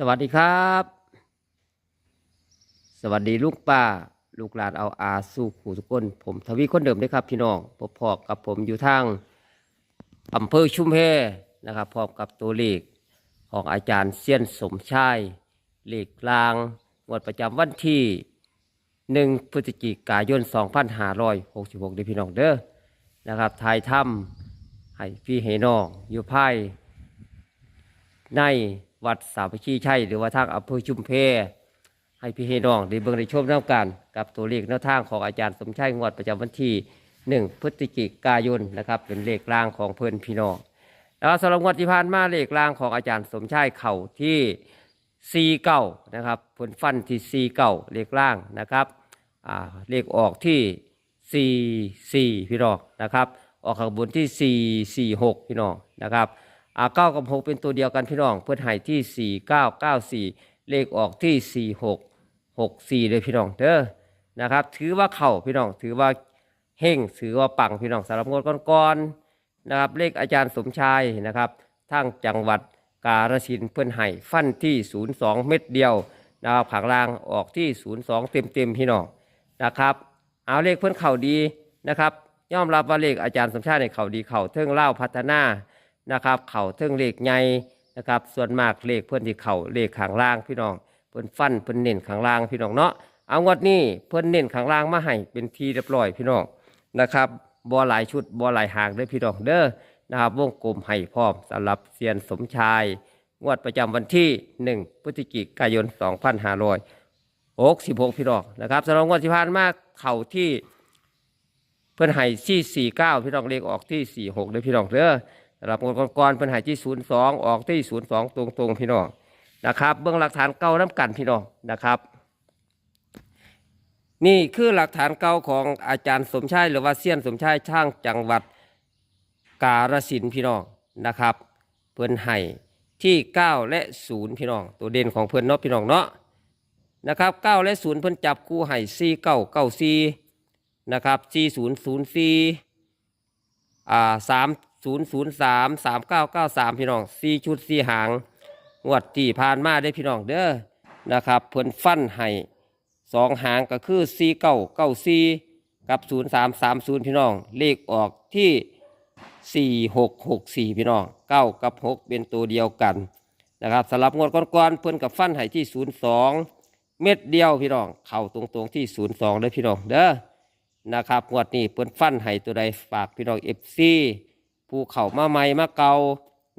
สวัสดีครับ สวัสดีลูกป้า ลูกหลานเอาอาสู่ขู่ทุกคนผมทวีคนเดิมด้อครับ พี่น้องพบพอกับผมอยู่ทางอำเภอชุมแพนะครับพร้อมกับตัวเลขของอาจารย์เซียนสมชายเลขกลางงวดประจำวันที่หนึ่งพฤศจิกายน 2566ด้อพี่น้องเด้อนะครับทายถ้ำให้พี่ให้น้องอยู่ภายใน วัดสามัคคีชัยหรือว่าทางอำเภอชุมเพ ให้พี่ให้น้องได้เบิ่งได้ชมน้ำกัน กับตัวเลขแนวทางของอาจารย์สมชัยงวดประจำวันที่หนึ่งพฤศจิกายนนะครับ เป็นเลขล่างของเพื่อนพี่น้องแล้วสำหรับงวดที่ผ่านมาเลขล่างของอาจารย์สมชัยเข่าที่ซีเก้านะครับผลฟันที่ซีเก้าเลขล่างนะครับเลขออกที่ซีซีพี่น้องนะครับ ออกข้างบนที่สี่สี่หกพี่น้องนะครับ อ่าเก้ากับหกเป็นตัวเดียวกันพี่น้อง เพื่อนให้ที่สี่เก้าเก้าสี่เลขออกที่สี่หกหกสี่เลยพี่น้องเด้อนะครับ ถือว่าเข่าพี่น้อง ถือว่าเฮงถือว่าปังพี่น้องสำหรับงวดก้อนๆนะครับ เลขอาจารย์สมชายนะครับทั้งจังหวัดกาฬสินเพื่อนให้ฟันที่ศูนย์สองเม็ดเดียวนะครับผางล่างออกที่ศูนย์สองเต็มเต็มพี่น้องนะครับ เอาเลขเพื่อนเข่าดีนะครับ ยอมรับว่าเลขอาจารย์สมชายในเข่าดีเข่าเทิงเล่าพัฒนา นะครับเข่าเทิงเลขใหญ่นะครับส่วนมากเลขเพื่อนที่เข่าเลขขางล่างพี่น้องเพื่อนฟันเพื่อนเน้นขางล่างพี่น้องเนาะเอางวดนี้เพื่อนเน้นขางล่างมาให้เป็นทีเรียบร้อยพี่น้องนะครับบอหลายชุดบอหลายหางเด้อพี่น้องเด้อนะครับวงกลมให้พร้อมสำหรับเซียนสมชาย งวดประจำวันที่ 1 พฤศจิกายน 2566 พี่น้องนะครับสำหรับงวดที่ผ่านมาเข่าที่เพื่อนให้ที่สี่เก้าพี่น้องเลขออกที่สี่หกเลยพี่น้องเด้อ หรับงวดก่อนๆเพื่อนให้ที่ศูนย์สองออกที่ศูนย์สองตรงๆพี่น้องนะครับ เบื้องหลักฐานเก่าน้ำกันพี่น้องนะครับ นี่คือหลักฐานเก่าของอาจารย์สมชายหรือว่าเซียนสมชายช่างจังหวัดกาฬสินพี่น้องนะครับ เพื่อนให้ที่เก้าและศูนย์พี่น้อง ตัวเด่นของเพื่อนเนาะพี่น้องเนาะนะครับเก้าและศูนย์เพื่อนจับคู่ให้สี่เก้าเก้าสี่นะครับ4004อ่าสาม 3003 3993พี่น้อง4ชุด4หางงวดที่ผ่านมาได้พี่น้องเด้อนะครับเพิ่นฟันให้สองหางก็คือ4994กับ0330พี่น้อง เลขออกที่4664พี่น้อง9กับ6เป็นตัวเดียวกันนะครับสำหรับงวดก่อนๆเพิ่นกับฟันให้ที่02เม็ดเดียวพี่น้องเข้าตรงๆที่02เลยพี่น้องเด้อนะครับงวดนี้เปิ้นฟันให้ตัวใดฝากพี่น้องเอฟซี ผู้เข้ามาใหม่มาเก่า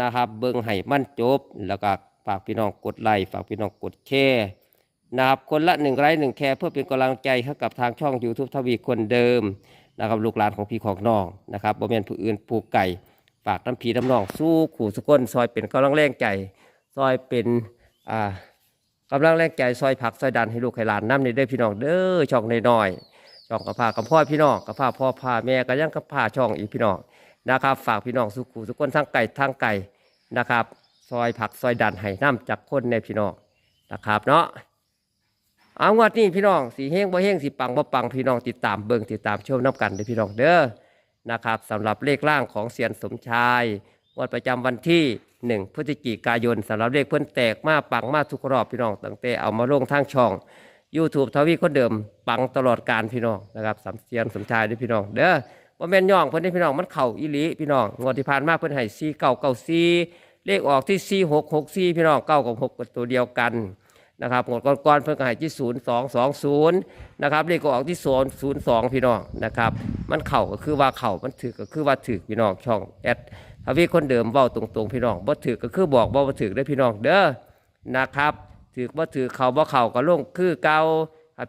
นะครับ เบิ่งให้มันจบ แล้วก็ฝากพี่น้องกดไลค์ฝากพี่น้องกดแชร์นะครับคนละหนึ่งไลค์หนึ่งแชร์เพื่อเป็นกำลังใจให้กับทางช่อง YouTube ทวีคนเดิมนะครับลูกหลานของพี่ของน้องนะครับบ่แม่นผู้อื่นผูกไก่ฝากน้ำพีน้ำนองสู้ขู่สกุลซอยเป็นกำลังแรงใจซอยเป็นอ่ากำลังแรงใจซอยผักซอยดันให้ลูกให้หลานน้ำในเด้พี่น้องเด้อช่องน้อยๆช่องกับพากับพ่อพี่น้องกับพาพ่อพาแม่ก็ยังกับพาช่องอีกพี่น้อง นะครับ ฝากพี่น้องสุขุสุกคนทั้งไก่ทั้งไก่นะครับ ซอยผักซอยดันให้น้ำจากคนในพี่น้องนะครับเนาะเอางวดนี้พี่น้องสีเฮงบ่เฮงสีปังบ่ปังพี่น้องติดตามเบิ่งติดตามชมน้ำกันเด้อพี่น้องเด้อนะครับสำหรับเลขล่างของเสียนสมชายงวดประจำวันที่1พฤศจิกายนสำหรับเลขเพิ่นแตกมาปังมาทุกรอบพี่น้องตั้งแต่เอามาลงทางช่อง YouTube ทวีคนเดิมปังตลอดการพี่น้องนะครับสำเสียงสมชายด้วยพี่น้องเด้อ ว่าแม่นย่องเพิ่นได้พี่น้องมันเข่าอีหลีพี่น้องงวดที่ผ่านมาเพิ่นให้4 9 9 4เก่าซีเลขออกที่4 6 6 4พี่น้อง9กับ6ก็ตัวเดียวกันนะครับงวดก่อนๆเพิ่นก็ให้ที่0 2 2 0นย์นะครับเลขก็ออกที่0 0 2พี่น้องนะครับมันเข่าก็คือว่าเข่ามันถือก็คือว่าถือพี่น้องช่องแอดทวีคนเดิมเว้าตรงๆพี่น้องบ่ถือก็คือบอกบ่บ่ถือได้พี่น้องเด้อนะครับถือว่ถือเข่าบ่เข่าก็ลงคือเก้า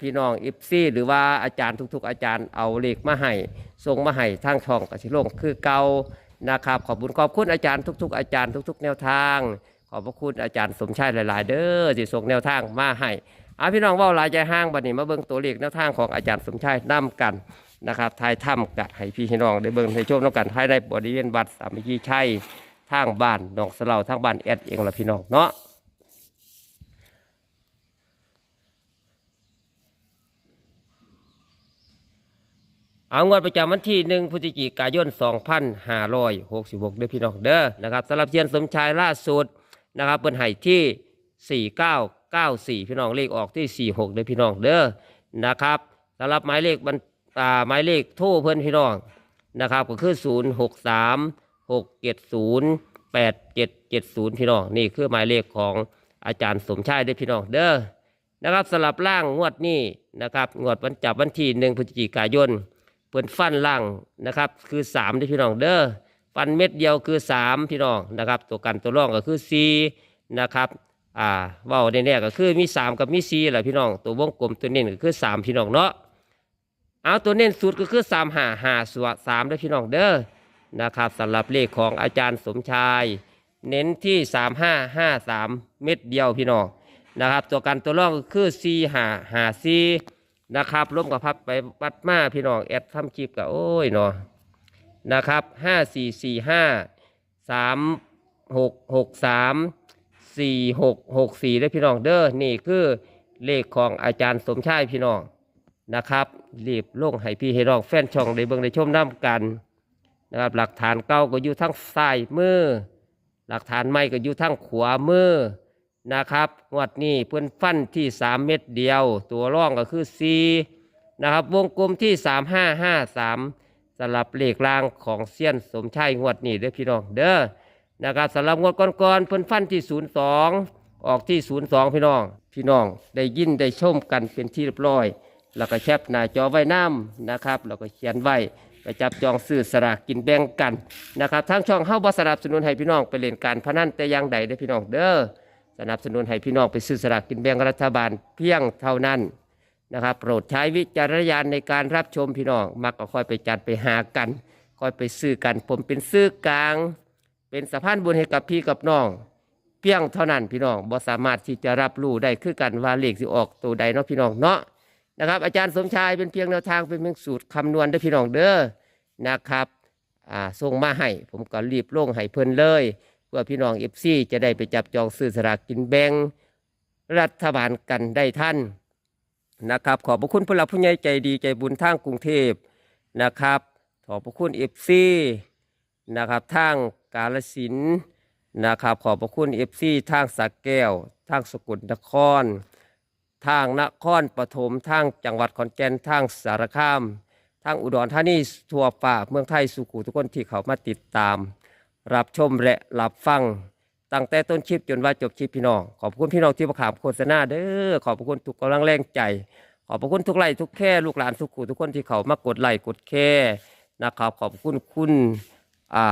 พี่น้องอิฟซี่หรือว่าอาจารย์ทุก ๆ อาจารย์เอาเลขมาให้ส่งมาให้ทางช่องกสิลงคือเก่านะครับ ขอบคุณขอบคุณอาจารย์ทุก ๆ อาจารย์ทุก ๆ แนวทาง ขอบพระคุณอาจารย์สมชายหลาย ๆ เด้อที่ส่งแนวทางมาให้อาพี่น้องว่าหลายใจห้างบัดนี้มาเบิ่งตัวเลขแนวทางของอาจารย์สมชายนํกันนะครับทายถ้ำกัดให้พี่น้องได้เบิ่งให้ชมน้ำกันภายในบริเวณวัดสามัคคีชัยทางบ้านหนองสะเลาทางบ้านแอดเองละพี่น้องเนาะ เอางวดประจำวันที่หนึ่งพฤศจิกายน 2566เด้อพี่น้องเด้อนะครับสำหรับเทียนสมชายล่าสุดนะครับเป็นไห้ที่สี่เก้าเก้าสี่พี่น้องเลขออกที่สี่หกเด้อพี่น้องเด้อนะครับสำหรับหมายเลขบันอ่าหมายเลขโทรเพื่อนพี่น้องนะครับก็คือศูนย์หกสามหกเจ็ดศูนย์แปดเจ็ดเจ็ดศูนย์พี่น้องนี่คือหมายเลขของอาจารย์สมชายเด้อพี่น้องเด้อนะครับสลับล่างงวดนี้นะครับงวดวันจับวันที่หนึ่งพฤศจิกายน เพิ่นฟันล่างนะครับ คือสามเด้อพี่น้องเด้อฟันเม็ดเดียวคือ 3 พี่น้องนะครับ ตัวกันตัวร่องก็คือ4นะครับอ่าเว่าแน่ๆก็คือมี 3 กับมี4แหละพี่น้อง ตัววงกลมตัวเน้นก็คือ 3 พี่น้องเนาะเอาตัวเน้นสุดก็คือ3 5 5ส่วน3ด้วยพี่น้องเด้อนะครับสำหรับเลขของอาจารย์สมชาย เน้นที่ 3 5 5 3 เม็ดเดียวพี่น้องนะครับ ตัวกันตัวร่องก็คือ4 5 5 4 นะครับร่วมกับพับไปปัดมาพี่น้องแอดทำคลิปกับโอ้ยเนาะนะครับห้าสี่สี่ห้าสามหกหกสามสี่หกหกสี่ได้พี่น้องเด้อนี่คือเลขของอาจารย์สมชายพี่น้องนะครับรีบลงให้พี่ให้น้องแฟนช่องได้เบิ่งได้ชมน้ำกันนะครับหลักฐานเก่าก็อยู่ทั้งซ้ายมือหลักฐานใหม่ก็อยู่ทั้งขวามือ นะครับงวดนี้เพื่อนฟันที่สามเม็ดเดียว ตัวร่องก็คือสี่นะครับ วงกลมที่สามห้าห้าสามสำหรับเลขรางของเซียนสมชัยงวดนี้เด้อพี่น้องเด้อนะครับสำหรับงวดก่อนๆเพิ่นฟันที่ศูนย์สองออกที่ศูนย์สองพี่น้อง พี่น้องได้ยินได้ชมกันเป็นที่เรียบร้อย แล้วก็แคปหน้าจอไว้น้ำนะครับแล้วก็เขียนไว้ไปจับจองซื้อสลากกินแบ่งกันนะครับทางช่องเฮาบ่สนับสนุนให้พี่น้องไปเล่นการพนันแต่อย่างใดเด้พี่น้องเด้อ สนับสนุนให้พี่น้องไปซื้อสลากกินแบ่งรัฐบาลเพียงเท่านั้นนะครับ โปรดใช้วิจารณญาณในการรับชมพี่น้องมักก็ค่อยไปจัดไปหากันค่อยไปซื้อกัน ผมเป็นซื้อกลาง เป็นสะพานบุญให้กับพี่กับน้อง เพียงเท่านั้นพี่น้องบ่สามารถที่จะรับรู้ได้คือกันว่าเลขสิออกตัวใดเนาะพี่น้องเนาะนะครับ อาจารย์สมชายเป็นเพียงแนวทางเป็นเพียงสูตรคำนวณเด้อพี่น้องเด้อนะครับอ่าส่งมาให้ผมก็รีบลงให้เพิ่นเลย เพื่อพี่น้องเอฟซีจะได้ไปจับจองซื้อสลากกินแบ่งรัฐบาลกันได้ท่านนะครับ ขอบพระคุณผู้หลักผู้ใหญ่ใจดีใจบุญทางกรุงเทพนะครับ ขอบพระคุณเอฟซีนะครับทางกาลสินนะครับ ขอบพระคุณเอฟซีทางสักแก้ว ทางสกุลนคร ทางนครปฐมทางจังหวัดขอนแก่นทางสารคามทางอุดรธานีทั่วฟ้าเมืองไทยสุขุทุกคนที่เขามาติดตาม รับชมและรับฟังตั้งแต่ต้นคลิปจนว่าจบคลิปพี่น้อง ขอบคุณพี่น้องที่มาขามโฆษณาเด้อขอบคุณทุกกำลังแรงใจ ขอบคุณทุกไลค์ทุกแค่ลูกหลานทุกขู่ทุกคนที่เขามากดไลค์กดแค่นะครับขอบคุณคุณอ่า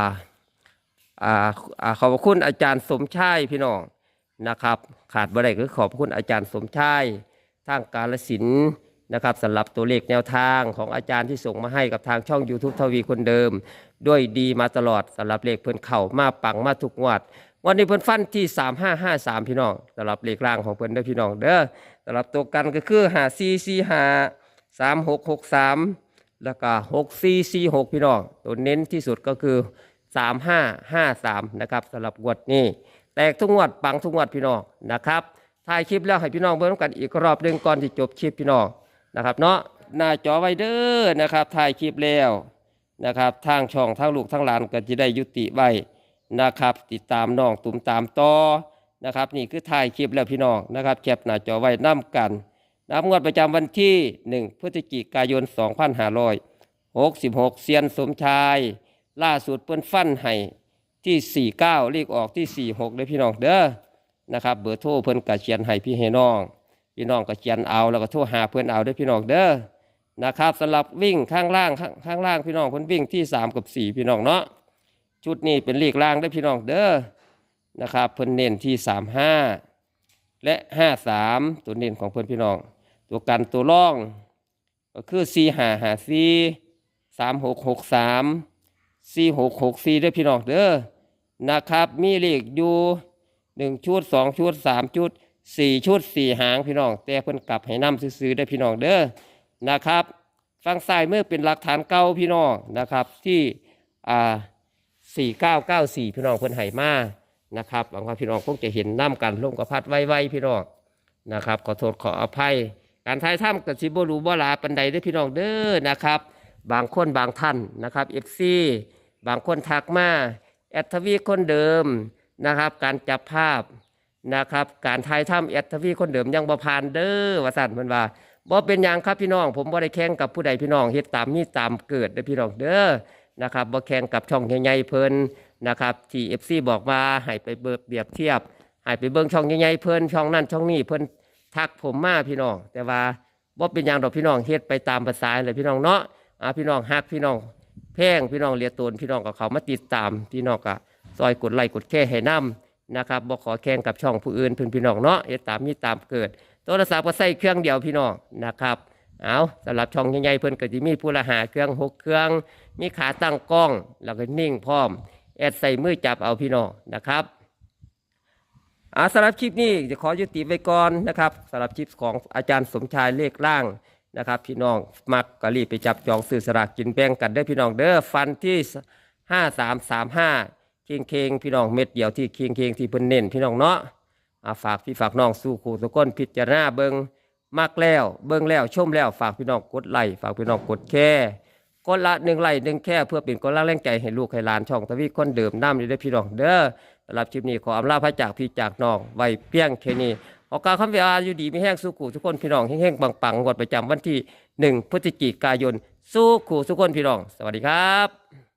อ่าอ่าขอบคุณอาจารย์สมชายพี่น้องนะครับ ขาดบ่ได้คือขอบคุณอาจารย์สมชายทางกาลสิน นะครับสำหรับตัวเลขแนวทางของอาจารย์ที่ส่งมาให้กับทางช่อง YouTube ทวีคนเดิม ด้วยดีมาตลอดสำหรับเลขเพิ่นเข่ามาปังมาทุกงวดวันนี้เพิ่นฟันที่ 3553 พี่น้องสำหรับเลขล่างของเพิ่นเด้อพี่น้องเด้อสำหรับตัวกันก็คือ5445 3663 แล้วก็ 6446 พี่น้องตัวเน้นที่สุดก็คือ 3553 นะครับสำหรับงวดนี้ แตกทุกงวดปังทุกงวดพี่น้องนะครับถ่ายคลิปแล้วให้พี่น้องเบิ่งกันอีกรอบหนึงก่อนที่จบคลิปพี่น้อง นะครับเนาะหน้าจอไว้เด้อนะครับถ่ายคลิปแล้วนะครับทางช่องทางลูกทางหลานก็จะได้ยุติไว้นะครับ ติดตามน้องตุ่มตามต่อนะครับ นี่คือถ่ายคลิปแล้วพี่น้องนะครับแคปหน้าจอไว้น้ำกันนับงวดประจำวันที่ 1 พฤศจิกายน 2566 เซียนสมชาย ล่าสุดเปิ้นฟันให้ที่ 49 เลขออกที่ 46เลยพี่น้องเด้อนะครับ เบอร์โทรเพิ่นกะเขียนให้พี่ให้น้อง พี่น้องก็เขียนเอาแล้วก็โทรหาเพิ่อนเอาด้อพี่น้องเด้อนะครับสำหรับวิ่งข้างล่างข้างข้างล่างพี่น้องเพิ่นวิ่งที่ 3 กับ 4 พี่น้องเนาะชุดนี้เป็นเลขล่างได้พี่น้องเด้อนะครับเพิ่นเน้นที่สามห้าและห้าสามตัวเน้นของเพิ่นพี่น้อง ตัวกันตัวร่อง ก็คือสี่ห้าห้าสี่สามหกหกสามซีหกหกซีได้พี่น้องเด้อนะครับมีเลขอยู่หนึ่งชุดสองชุดสามชุด สี่ชุดสี่หางพี่น้อง แต่เพิ่นกลับให้นำซื้อๆได้พี่น้องเด้อนะครับ ฟังซ้ายมือเป็นหลักฐานเก่าพี่น้องนะครับ ที่อ่า4994พี่น้องเพิ่นให้มานะครับหวังว่าพี่น้องคงจะเห็นน้ำกันลงกับพัดไวๆพี่น้องนะครับ ขอโทษขออภัย การทายถ้ำกับสิบรูบ่ลาปันใดเด้พี่น้องเด้อนะครับ บางคนบางท่านนะครับเอฟซีบางคนทักมาแอดทวีคนเดิมนะครับ การจับภาพ นะครับ การทายถ้ำแอดทวีคนเดิมยังบ่ผ่านเด้อว่าสั่นเพิ่นว่าบ่เป็นหยังครับพี่น้อง ผมบ่ได้แข่งกับผู้ใดพี่น้องเฮ็ดตามมีตามเกิดเด้อพี่น้องเด้อนะครับบ่แข่งกับช่องใหญ่ๆเพิ่นนะครับที่ FC บอกมาให้ไปเบิกเปรียบเทียบให้ไปเบิ่งช่องใหญ่ๆเพิ่นช่องนั้นช่องนี้เพิ่นทักผมมาพี่น้อง แต่ว่าบ่เป็นหยังดอกพี่น้องเฮ็ดไปตามภาษาเลยพี่น้องเนาะอ่าพี่น้องฮักพี่น้องแพงพี่น้องเรียกตนพี่น้องกับเขามาติดตามพี่น้องก็ซอยกดไลค์กดแค่ให้นํ นะครับบ่ขอแข่งกับช่องผู้อื่นเพื่อนพี่น้องเนาะเอตามนี้ตามเกิดโทรศัพท์ก็ใส่เครื่องเดียวพี่น้องนะครับเอาสำหรับช่องใหญ่ๆเพื่อนก็จะมีผู้ละหาเครื่องหกเครื่อง มีขาตั้งกล้อง แล้วก็นิ่งพร้อมแอดใส่มือจับเอาพี่น้องนะครับอาสำหรับคลิปนี้จะขอยุติไว้ก่อนนะครับสำหรับคลิปของอาจารย์สมชายเลขล่างนะครับพี่น้องมักกะรีไปจับจองสื่อสลากกินแป้งกันได้พี่น้องเด้อฟันที่ห้าสามสามห้า คียงเคียงพี่น้องเม็ดเดียวที่เคียงเคียงที่เพิ่นเน้นพี่น้องเนาะอาฝากพี่ฝากน้องสู้ขู่ทุกคนพิจารณาเบิงมักแล้ว เบิงแล้วชมแล้ว ฝากพี่น้องกดไลค์ฝากพี่น้องกดแค่กดละหนึ่งไลค์หนึ่งแค่เพื่อเป็นกำลังแรงใจให้ลูกให้หลานช่องทวีคนเดิมน้ำอยู่ได้พี่น้องเด้อสำหรับคลิปนี้ขออำลาพระจากพี่จากน้องไว้เพียงแค่นี้ขอกล่าวคำวิอาอยู่ดีไม่แห้งสู้ขู่ทุกคนพี่น้องแห้งๆปังๆงวดประจำวันที่1พฤศจิกายนสู้ขู่ทุกคนพี่น้อง สวัสดีครับ